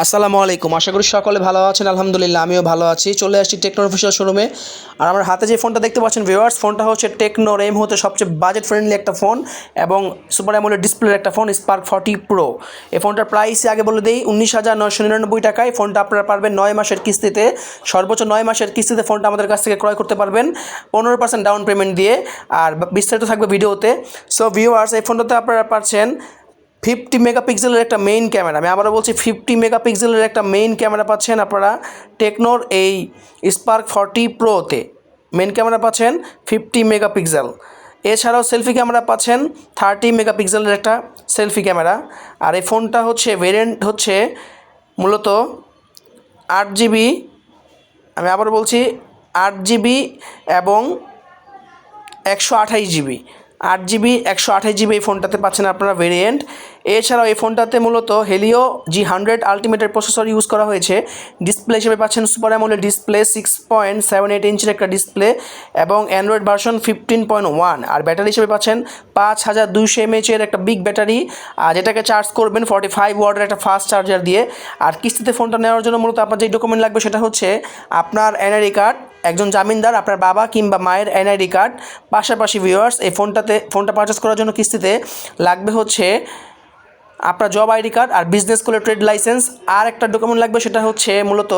আসসালামু আলাইকুম। আশা করি সকলে ভালো আছেন, আলহামদুলিল্লাহ আমিও ভালো আছি। চলে আসছি টেকনোর অফিসিয়াল শোরুমে। আর আমার হাতে যে ফোনটা দেখতে পাচ্ছেন ভিউয়ার্স ফোনটা হচ্ছে টেকনোর এম হতে সবচেয়ে বাজেট ফ্রেন্ডলি একটা ফোন এবং সুপার অ্যামোলেড ডিসপ্লের একটা ফোন স্পার্ক ফর্টি প্রো এই ফোনটার প্রাইস আগে বলে দিই, উনিশ হাজার নয়শো নিরানব্বই টাকায়। ফোনটা আপনারা পারবেন নয় মাসের কিস্তিতে। সর্বোচ্চ নয় মাসের কিস্তিতে ফোনটা আমাদের কাছ থেকে ক্রয় করতে পারবেন। পনেরো পার্সেন্ট ডাউন পেমেন্ট দিয়ে। আর বিস্তারিত থাকবে ভিডিওতে। সো ভিউয়ার্স এই ফোনটাতে আপনারা পাচ্ছেন ফিফটি মেগাপিক্সেলের একটা মেইন ক্যামেরা আমি আবারও বলছি, ফিফটি মেগাপিক্সেলের একটা মেইন ক্যামেরা পাচ্ছেন আপনারা টেকনোর এই স্পার্ক ফর্টি প্রোতে মেইন ক্যামেরা পাচ্ছেন ফিফটি মেগাপিক্সেল। এছাড়াও সেলফি ক্যামেরা পাচ্ছেন থার্টি মেগাপিক্সেলের একটা সেলফি ক্যামেরা আর এই ফোনটা হচ্ছে ভেরিয়েন্ট হচ্ছে মূলত আট জিবি আমি আবার বলছি, আট জিবি এবং একশো আঠাশ জিবি আট জিবি একশো আঠাশ জিবি এই ফোনটাতে পাচ্ছেন আপনারা ভেরিয়েন্ট এছাড়াও এই ফোনটাতে মূলত হেলিও জি হান্ড্রেড আলটিমেটের প্রসেসর ইউজ করা হয়েছে। ডিসপ্লে হিসেবে পাচ্ছেন super AMOLED display six point seven eight ইঞ্চের একটা ডিসপ্লে এবং Android version fifteen point one আর ব্যাটারি হিসেবে পাচ্ছেন পাঁচ হাজার দুইশো এমএচের একটা বিগ ব্যাটারি আর যেটাকে চার্জ করবেন ফর্টি ফাইভ ওয়ার্ডের একটা ফাস্ট চার্জার দিয়ে। আর কিস্তিতে ফোনটা নেওয়ার জন্য মূলত আপনার যে ডকুমেন্ট লাগবে সেটা হচ্ছে আপনার এনআইডি কার্ড একজন জামিনদার, আপনার বাবা কিংবা মায়ের এনআইডি কার্ড পাশাপাশি ভিউয়ার্স এই ফোনটাতে, ফোনটা পারচেস করার জন্য কিস্তিতে লাগবে হচ্ছে আপনার জব আইডি কার্ড আর বিজনেস করলে ট্রেড লাইসেন্স আর একটা ডকুমেন্ট লাগবে, সেটা হচ্ছে মূলত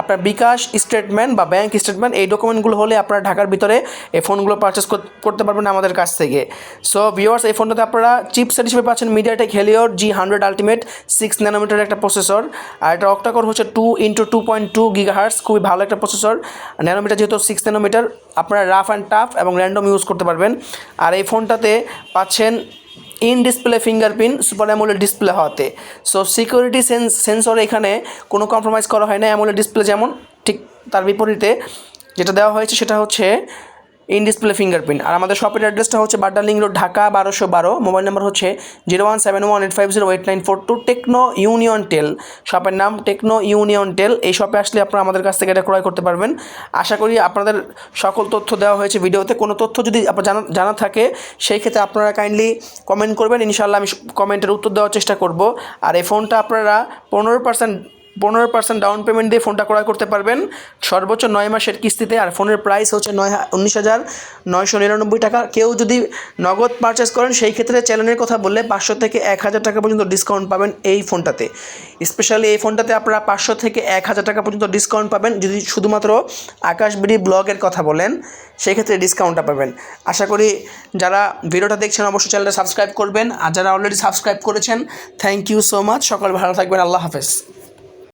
আপনার বিকাশ স্টেটমেন্ট বা ব্যাংক স্টেটমেন্ট এই ডকুমেন্টগুলো হলে আপনারা ঢাকার ভিতরে এই ফোনগুলো পারচেস করতে পারবেন আমাদের কাছ থেকে। সো ভিওয়ার্স এই ফোনটাতে আপনারা চিপসেট হিসেবে পাচ্ছেন MediaTek হেলিওর G hundred ultimate six nanometer একটা প্রসেসর আর এটা অক্টাকর হচ্ছে two into two point two gigahertz খুবই ভালো একটা প্রসেসর ন্যানোমিটার যেহেতু সিক্স ন্যানোমিটার আপনারা রাফ অ্যান্ড টাফ এবং র্যান্ডম ইউজ করতে পারবেন। আর এই ফোনটাতে পাচ্ছেন in display fingerprint super AMOLED display হওয়াতে সো সিকিউরিটি সেন্স সেন্সর এখানে কোনো কম্প্রোমাইজ করা হয় না অ্যামোলেড ডিসপ্লে যেমন, ঠিক তার বিপরীতে যেটা দেওয়া হয়েছে সেটা হচ্ছে ইন ডিসপ্লে ফিঙ্গারপ্রিন্ট। আর আমাদের শপের অ্যাড্রেসটা হচ্ছে বাড্ডালিং রোড, ঢাকা বারোশো বারো। মোবাইল নাম্বার হচ্ছে zero one seven one eight five zero eight nine four two Tecno union tel. শপের নাম টেকনো ইউনিয়ন টেল। এই শপে আসলে আপনারা আমাদের কাছ থেকে এটা ক্রয় করতে পারবেন। আশা করি আপনাদের সকল তথ্য দেওয়া হয়েছে ভিডিওতে। কোনো তথ্য যদি জানা জানা থাকে, সেই ক্ষেত্রে আপনারা কাইন্ডলি কমেন্ট করবেন। ইনশাল্লাহ আমি কমেন্টের উত্তর দেওয়ার চেষ্টা করব। আর এই ফোনটা আপনারা পনেরো পার্সেন্ট পনেরো পার্সেন্ট ডাউন পেমেন্ট দিয়ে ফোনটা ক্রয় করতে পারবেন। সর্বোচ্চ নয় মাসের কিস্তিতে আর ফোনের প্রাইস হচ্ছে নয় উনিশ হাজার নয়শো নিরানব্বই টাকা। কেউ যদি নগদ পারচেস করেন, সেই ক্ষেত্রে চ্যানেলের কথা বললে পাঁচশো থেকে এক হাজার টাকা পর্যন্ত ডিসকাউন্ট পাবেন এই ফোনটাতে স্পেশালি এই ফোনটাতে আপনারা পাঁচশো থেকে এক হাজার টাকা পর্যন্ত ডিসকাউন্ট পাবেন। যদি শুধুমাত্র আকাশবিড়ি ব্লগের কথা বলেন, সেই ক্ষেত্রে ডিসকাউন্টটা পাবেন। আশা করি যারা ভিডিওটা দেখছেন, অবশ্যই চ্যানেলটা সাবস্ক্রাইব করবেন। আর যারা অলরেডি সাবস্ক্রাইব করেছেন থ্যাংক ইউ সো মাচ সকল ভালো থাকবেন। আল্লাহ হাফেজ।